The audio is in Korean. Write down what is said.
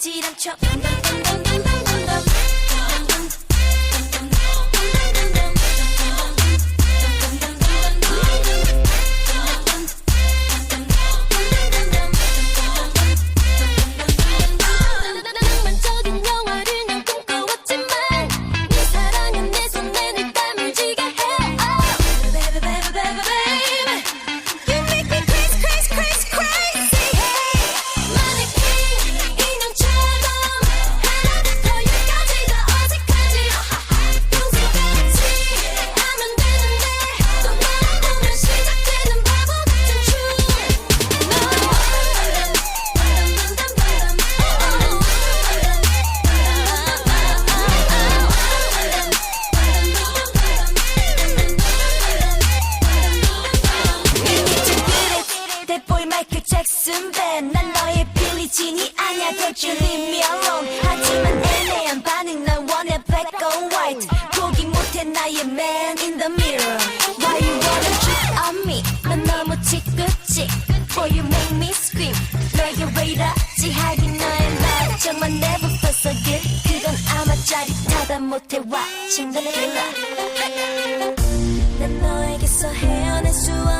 바지람 쳐 백승배 난 너의 빌리진이 아니야 Don't you leave me alone 하지만 애매한 반응 난 원해 black or white 포기 못해 나의 man in the mirror Why you wanna cheat on me 난 너무 지긋지 For you make me scream 너에게 왜 이러지 하긴 너의 말 정말 never felt so good 그건 아마 짜릿하다 못해 와 친구들아 난 너에게서 헤어날 수 없어